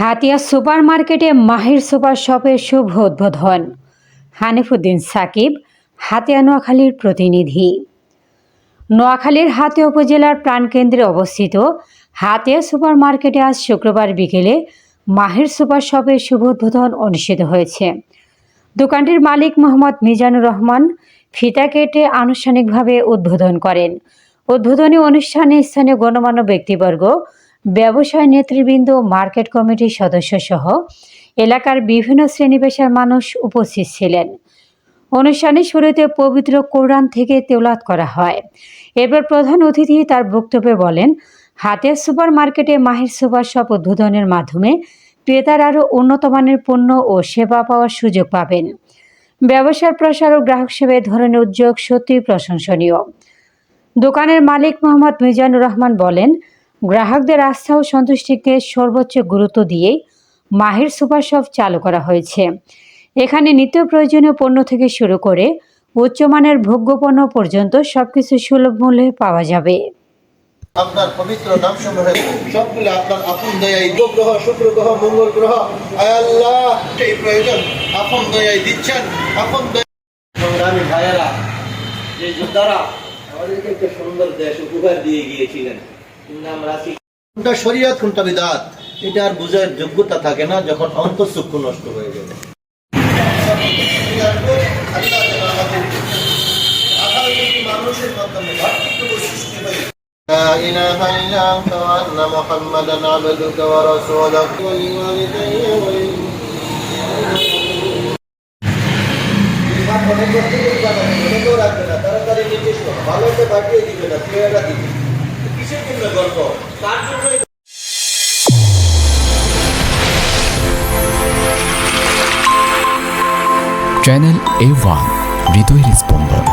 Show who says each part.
Speaker 1: Hatiya super মার্কেটে মাহির super শপের শুভ উদ্বোধন। হানিফুদ্দিন সাকিব, হাতিয়া নোয়াখালীর প্রতিনিধি। নোয়াখালীর হাতিয়া উপজেলার প্রাণকেন্দ্রে অবস্থিত হাতিয়া সুপার মার্কেটে আজ শুক্রবার বিকেলে মাহির সুপার শপের শুভ উদ্বোধন অনুষ্ঠিত হয়েছে। দোকানটির মালিক মোহাম্মদ মিজানুর রহমান ফিতা কেটে আনুষ্ঠানিকভাবে উদ্বোধন করেন। উদ্বোধনী অনুষ্ঠানে স্থানীয় গণমান্য ব্যক্তিবর্গ ব্যবসায় নেতৃবৃন্দ, মার্কেট কমিটির সদস্য সহ এলাকার বিভিন্ন শ্রেণি পেশার মানুষ উপস্থিত ছিলেন। অনুষ্ঠানের শুরুতে পবিত্র কোরআন থেকে তেলাত করা হয়। এরপর প্রধান অতিথি তার বক্তব্যে বলেন, হাতের সুপার মার্কেটে মাহির সুপার শপ উদ্বোধনের মাধ্যমে ক্রেতার আরও উন্নত মানের পণ্য ও সেবা পাওয়ার সুযোগ পাবেন। ব্যবসার প্রসার ও গ্রাহক সেবায় ধরনের উদ্যোগ সত্যিই প্রশংসনীয়। দোকানের মালিক মোহাম্মদ মিজানুর রহমান বলেন গ্রাহকদের আস্থা ও সন্তুষ্টিকে সর্বোচ্চ গুরুত্ব দিয়েই মাহির সুপার শপ চালু করা হয়েছে। এখানে নিত্য প্রয়োজনীয় পণ্য থেকে শুরু করে উচ্চমানের ভোগ্যপণ্য পর্যন্ত সবকিছু সুলভ মূল্যে পাওয়া যাবে।
Speaker 2: আপনার পবিত্র নাম সমূহে সবগুলো আপনার আপন দয়াই গ্রহ শুক্র গ্রহ মঙ্গল গ্রহ আয় আল্লাহ সেই প্রয়োজন আপন দয়াই দিচ্ছেন আপন দয়া
Speaker 3: সংগ্রামী ভাইয়েরা যে যোদ্ধারা আমাদেরকে একটা সুন্দর দেশ উপহার দিয়ে গিয়েছিলেন।
Speaker 2: কোনটা শরীয়ত কোনটা বিদাত এটা আর বোঝার যোগ্যতা থাকে না যখন অন্তঃচক্ষু নষ্ট হয়ে যাবে মানুষের মাধ্যমে ভাতৃত্ব সৃষ্টি হয়ে لا إله إلا أنت وأن محمدا عبدك ورسولك ولوالدي তাড়াতাড়ি নির্দেশ করো ভালোতে পাঠিয়ে দিবে না চেহারা দিবে কিসের জন্য গল্প তার জন্যই
Speaker 4: চ্যানেল এ ওয়ান হৃদয়ের স্পন্দন